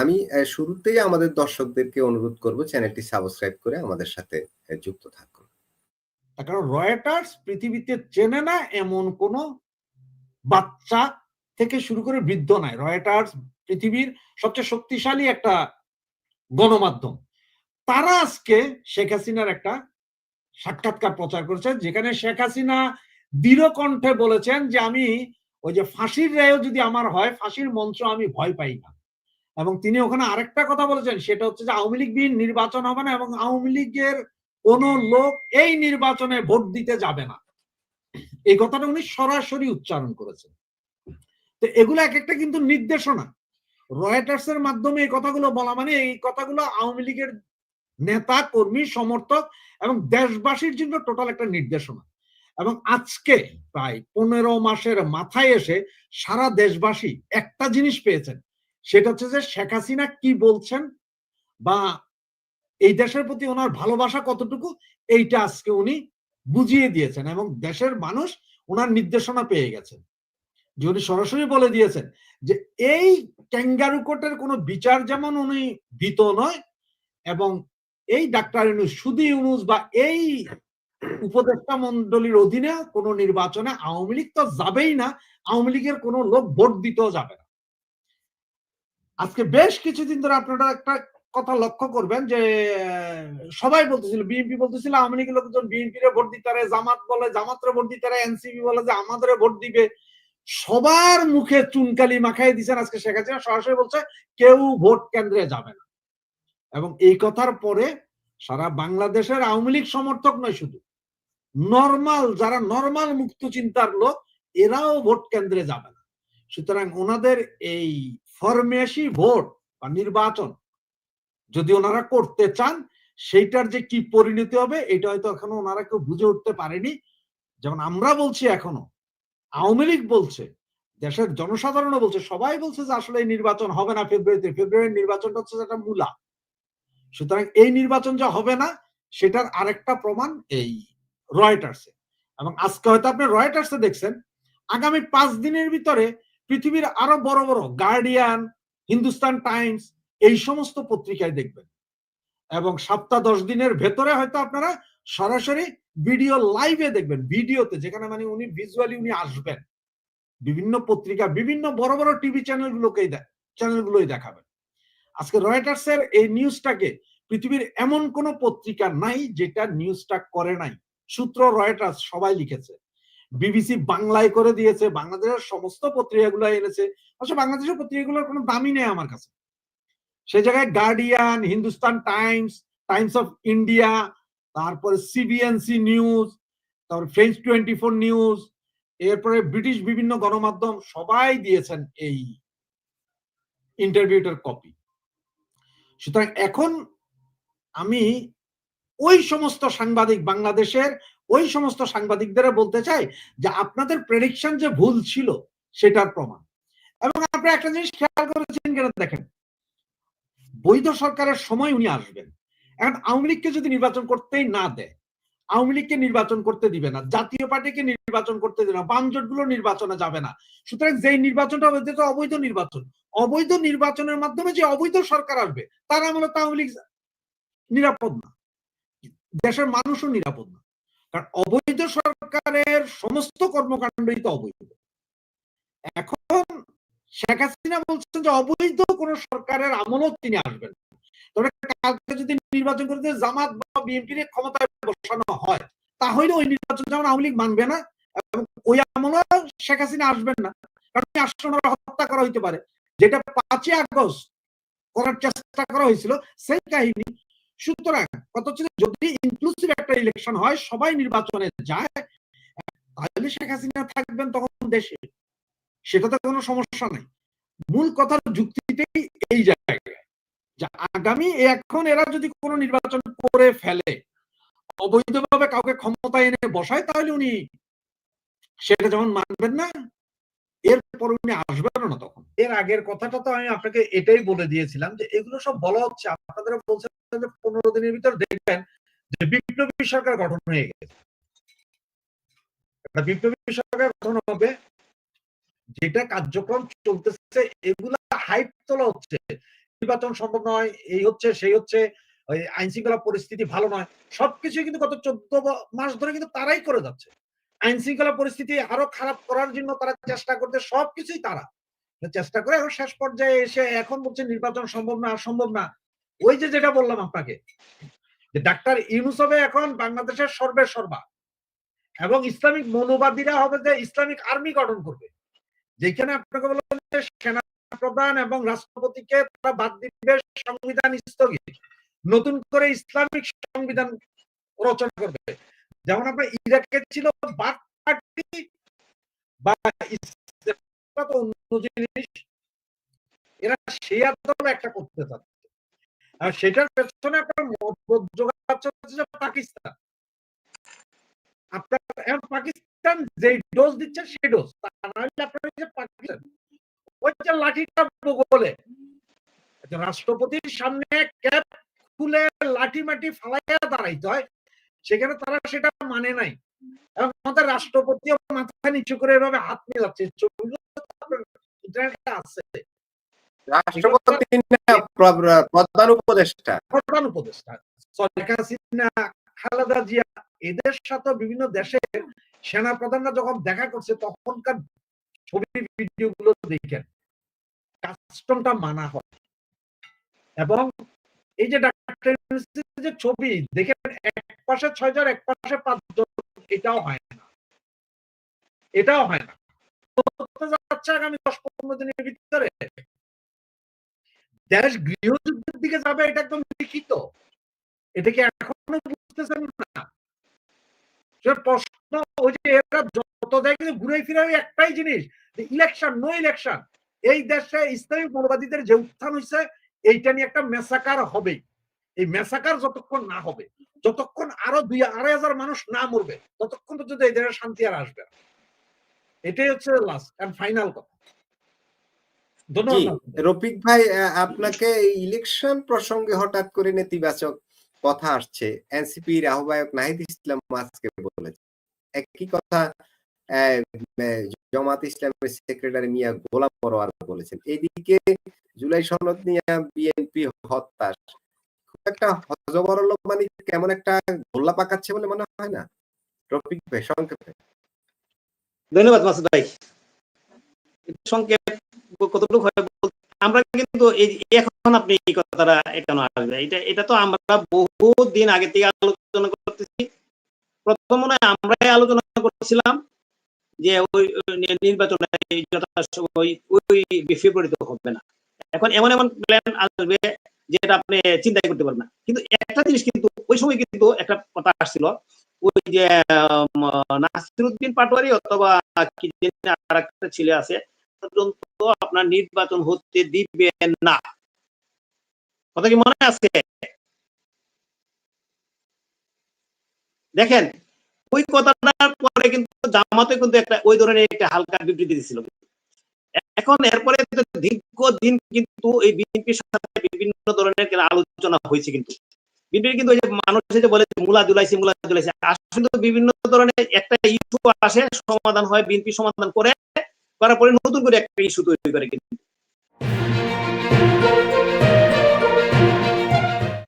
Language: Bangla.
আমি শুরুতেই আমাদের দর্শকদেরকে অনুরোধ করব চ্যানেলটি সাবস্ক্রাইব করে আমাদের সাথে যুক্ত থাকুন। কারণ রয়টার্স পৃথিবীতে চেনে না এমন কোন বাচ্চা থেকে শুরু করে বৃদ্ধ নাই রয়টার্স পৃথিবীর সবচেয়ে শক্তিশালী একটা গণমাধ্যম। তারা আজকে শেখ হাসিনার একটা সাক্ষাৎকার প্রচার করেছে যেখানে শেখ হাসিনা দৃঢ় কণ্ঠে বলেছেন যে, আমি ওই যে ফাঁসির রায়ও যদি আমার হয়, ফাঁসির মঞ্চ আমি ভয় পাই না। এবং তিনি ওখানে আরেকটা কথা বলেছেন, সেটা হচ্ছে যে আওয়ামী লীগ বিহীন নির্বাচন হবে না এবং আওয়ামী লীগের কোন লোক এই নির্বাচনে ভোট দিতে যাবে না। এই কথাটা উনি সরাসরি উচ্চারণ করেছেন। তো এগুলো এক একটা কিন্তু নির্দেশনা। রয়টার্স এর মাধ্যমে এই কথাগুলো বলা মানে এই কথাগুলো আওয়ামী লীগের নেতা, কর্মী, সমর্থক এবং দেশবাসীর জন্য টোটাল একটা নির্দেশনা। এবং আজকে প্রায় পনেরো মাসের মাথায় এসে সারা দেশবাসী একটা জিনিস পেয়েছেন সেটা হচ্ছে যে শেখ হাসিনা কি বলছেন বা এই দেশের প্রতি ওনার ভালোবাসা কতটুকু, এইটা আজকে উনি বুঝিয়ে দিয়েছেন এবং দেশের মানুষ ওনার নির্দেশনা পেয়ে গেছেন। যে উনি সরাসরি বলে দিয়েছেন যে এই ক্যাঙ্গারু কোর্টের কোনো বিচার যেমন উনি ভীত নয় এবং এই ডাক্তার ইউনুস সুদি ইউনুস বা এই উপদেষ্টা মন্ডলীর অধীনে কোন নির্বাচনে আওয়ামী লীগ তো যাবেই না, আওয়ামী লীগের কোনো লোক ভোট দিতেও যাবে না। আজকে বেশ কিছুদিন ধরে আপনারা একটা কথা লক্ষ্য করবেন যে, সবাই বলতেছিল, বিএনপি বলতেছিল, আওয়ামী লীগের লোকজন বিএনপি রে ভোট দিতে পারে, জামাত বলে, জামাতরে ভোট দিতে পারে, এনসিপি বলে যে আমাদের ভোট দিবে। সবার মুখে চুনকালি মাখাই দিচ্ছেন আজকে শেখ হাসিনা। সরাসরি বলছে, কেউ ভোট কেন্দ্রে যাবে না। এবং এই কথার পরে সারা বাংলাদেশের আওয়ামী লীগ সমর্থক নয় শুধু, নর্মাল, যারা নর্মাল মুক্ত চিন্তার লোক, এরাও ভোট কেন্দ্রে যাবে না। সুতরাং ওনাদের এই ফরমেশি ভোট বা নির্বাচন। যদি ওনারা করতে চান, সেইটার যে কি পরিণতি হবে, এটা হয়তো এখনও ওনারা কেউ বুঝে উঠতে পারেনি। যেমন আমরা বলছি এখনও, আওয়ামী লীগ বলছে, দেশের জনসাধারণও বলছে, সবাই বলছে যে আসলে এই নির্বাচন হবে না ফেব্রুয়ারিতে। ফেব্রুয়ারির নির্বাচনটা হচ্ছে একটা মূলা। সুতরাং এই নির্বাচন যা হবে না, সেটার আরেকটা প্রমাণ এই রয়টার্সে। এবং আজকে হয়তো আপনি রয়টার্সে দেখছেন, আগামী পাঁচ দিনের ভিতরে পৃথিবীর আরও বড় বড় গার্ডিয়ান হিন্দুস্তান টাইমস এই সমস্ত পত্রিকায় দেখবেন। এবং সপ্তাহ দশ দিনের ভেতরে হয়তো আপনারা সরাসরি ভিডিও লাইভে দেখবেন। ভিডিওতে যেখানে মানে উনি ভিজুয়ালি উনি আসবেন। বিভিন্ন পত্রিকা, বিভিন্ন বড় বড় টিভি চ্যানেলগুলোকেই চ্যানেলগুলোই দেখাবেন। আজকে রয়টার্সের এই নিউজটাকে পৃথিবীর এমন কোন পত্রিকা নাই যেটা নিউজটা করে নাই। সূত্র রয়টার্স সবাই লিখেছে। বিবিসি বাংলায় করে দিয়েছে, বাংলাদেশের সমস্ত পত্রিকাগুলো এনেছে। অবশ্য বাংলাদেশের পত্রিকাগুলোর কোনো দামই নেই আমার কাছে। সে জায়গায় Guardian Hindustan Times Times of India তারপরে সিবিএনসি নিউজ তারপরে ফ্রেঞ্চ টোয়েন্টি ফোর নিউজ এরপরে ব্রিটিশ বিভিন্ন গণমাধ্যম সবাই দিয়েছেন এই ইন্টারভিউটার কপি সুতরাং এখন আমি ওই সমস্ত সাংবাদিক বাংলাদেশের ওই সমস্ত সাংবাদিকদের বলতে চাই যে আপনাদের প্রেডিকশন যে ভুল ছিল, সেটার প্রমাণ। এবং আপনি একটা জিনিস খেয়াল করেছেন কেন দেখেন, বৈধ সরকারের সময় উনি আসবেন। এখন আওয়ামী লীগকে যদি নির্বাচন করতেই না দেয়, আওয়ামী লীগকে নির্বাচন করতে দিবে না, জাতীয় পার্টিকে নির্বাচন করতে দিবে না, বামগুলো নির্বাচনে যাবে না। সুতরাং যেই নির্বাচনটা হবে যেটা অবৈধ নির্বাচন। অবৈধ নির্বাচনের মাধ্যমে যে অবৈধ সরকার আসবে, তার আমলে তো আওয়ামী লীগ নিরাপদ না। দেশের মানুষও নিরাপদ না। কারণ অবৈধ সরকারের সমস্ত কর্মকাণ্ডই তো অবৈধ। এখন শেখ হাসিনা বলছেন যে অবৈধ কোন সরকারের আমলও তিনি আসবেন কালকে যদি নির্বাচন করতে জামাত বা বিএনপির ক্ষমতায় বসানো হয়, তাহলে ওই নির্বাচন যেমন আওয়ামী লীগ মানবে না, এবং ওই আমলে শেখ হাসিনা আসবেন না। কারণ আসলে হত্যা করা হইতে পারে। যেটা পাঁচই আগস্ট করার চেষ্টা করা হয়েছিল, সেই কাহিনী সুতরাং কত হচ্ছে যদি ইনক্লুসিভ একটা ইলেকশন হয়, সবাই নির্বাচনে যায়, তাহলে শেখ হাসিনা থাকবেন তখন দেশে। সেটাতে কোনো সমস্যা নেই। মূল কথার যুক্তিটাই এই জায়গায় যে আগামী এখন এরা যদি কোনো নির্বাচন করে ফেলে, অবৈধভাবে কাউকে ক্ষমতা এনে বসায়, তাহলে উনি সেটা যেমন মানবেন না এরপর উনি আসবেন না তখন। এর আগের কথাটা তো আমি আপনাকে এটাই বলে দিয়েছিলাম যে এগুলো সব বলা হচ্ছে আপনাদের বলছেন যে পনেরো দিনের ভিতর দেখবেন যে বিপ্লবী সরকার গঠন হয়ে গেছে। বিপ্লবী সরকার গঠন হবে, যেটা কার্যক্রম চলতেছে, এগুলা হাইপ তোলা হচ্ছে। নির্বাচন সম্ভব নয়, এই হচ্ছে, সেই হচ্ছে আইন শৃঙ্খলা পরিস্থিতি ভালো নয়। সবকিছুই কিন্তু গত চোদ্দ মাস ধরে কিন্তু তারাই করে যাচ্ছে। আইন শৃঙ্খলা পরিস্থিতি আরও খারাপ করার জন্য তারা চেষ্টা করতে সবকিছুই তারা। চেষ্টা করে এখন শেষ পর্যায়ে এসে এখন বলছে নির্বাচন সম্ভব না সম্ভব না। ওই যে যেটা বললাম আপনাকে, যে ডাক্তার ইউনুস এখন বাংলাদেশের সর্বে সর্বা। এবং ইসলামিক মৌলবাদীরা হবে যে ইসলামিক আর্মি গঠন করবে। যেখানে আপনাকে বললাম যে সেনা প্রধান এবং রাষ্ট্রপতিকে তারা বাদ দিবে সংবিধান স্থগিত। নতুন করে ইসলামিক সংবিধান রচনা করবে। যেমন আপনার ইরাকে ছিল পার্টি বা অন্য জিনিস। এরা একটা করতে আর সেটার পেছনে আপনার মতবোধ পাকিস্তান। আপনার এখন পাকিস্তান যেই ডোজ দিচ্ছে সেই ডোজ তা নাহলে আপনার যে পাকিস্তান যে লাঠিটা বলে রাষ্ট্রপতির সামনে ক্যাপ খুলে লাঠি মাটি ফালাইয়া দাঁড়াইতে হয় সেখানে তারা সেটা মানে নাই। এবং আমাদের রাষ্ট্রপতিও মাথা নিচু করে এভাবে হাত মেলাচ্ছে। ইন্টারনেটে আছে। রাষ্ট্রপতি প্রধান উপদেষ্টা? প্রধান উপদেষ্টা। শেখ হাসিনা খালেদা জিয়া এদের সাথে বিভিন্ন দেশের সেনা প্রধানরা যখন দেখা করছে তখনকার ছবি ভিডিও গুলো দেখেন। কাস্টমটা মানা হয়। এবং এই যে ডাক্তার যে ছবি দেখেন এক পাশে ছয় জন এক পাশে পাঁচজন এটাও হয় না। এটাও হয় না। যাচ্ছে আগামী দশ পনেরো দিনের ভিতরে? দেশ গৃহযুদ্ধের দিকে যাবে, এটা একদম লিখিত। এটা কি এখনও বুঝতেছেন না? প্রশ্ন ওই যে এরা যত জায়গায় ঘুরে ফিরে ওই একটাই জিনিস ইলেকশন নো ইলেকশন এই দেশে ইসলামী মৌলবাদীদের যে উত্থান হয়েছে, এইটা নিয়ে একটা মেসাকার হবে এই মেসাকার যতক্ষণ না হবে যতক্ষণ আরও দুই আড়াই হাজার মানুষ না মরবে ততক্ষণ পর্যন্ত এই দেশের শান্তি আর আসবে না। এটাই হচ্ছে লাস্ট এন্ড ফাইনাল কথা। রফিক ভাই আপনাকে ইলেকশন প্রসঙ্গে হঠাৎ করে নেতিবাচক কথা আসছে। এনসিপির আহ্বায়ক নাহিদ ইসলাম আজকে বলেছে একই কথা জামাত ইসলামের সেক্রেটারি মিয়া গোলাম পরোয়ার বলেছেন। এইদিকে জুলাই সনদ নিয়ে বিএনপি হতাশ। একটা মানে কেমন একটা গোল্লা পাকাচ্ছে বলে মনে হয় না? ভাই সংক্ষেপে। ধন্যবাদ মাসুদ ভাই। সংক্ষেপ কতটুকু হয় আমরা কিন্তু এখন আপনি এই কথাটা কেন আসবে। এটা এটা তো আমরা বহু দিন আগে থেকে আলোচনা করতেছি। প্রথম মনে আমরাই আলোচনা করছিলাম যে ওই নির্বাচনে ওই ওই ফেব্রুয়ারিতে হবে না। এখন এমন এমন প্ল্যান আসবে যেটা আপনি চিন্তাই করতে পারবেন না। কিন্তু একটা জিনিস কিন্তু, ওই সময় কিন্তু একটা কথা আসছিল, ওই যে নাসিরুদ্দিন পাটোয়ারি অথবা কি আর একটা ছেলে আছে, পর্যন্ত আপনার নির্বাচন হতে দিবেন না। কথা কি মনে আছে? দেখেন, ওই কথাটার পরে কিন্তু জামাতে কিন্তু একটা, ওই ধরনের একটা হালকা বিবৃতি দিছিল এখন এরপরে দীর্ঘদিন কিন্তু এই বিএনপির সাথে বিভিন্ন ধরনের আলোচনা হয়েছে কিন্তু। বিএনপির কিন্তু যে মানুষ যে বলে মূলা জুলাইছে মুলা জুলাইছে আসলে বিভিন্ন ধরনের একটা ইস্যু আসে, সমাধান হয়, বিএনপি সমাধান করে, করার পরে নতুন করে একটা ইস্যু তৈরি করে কিন্তু।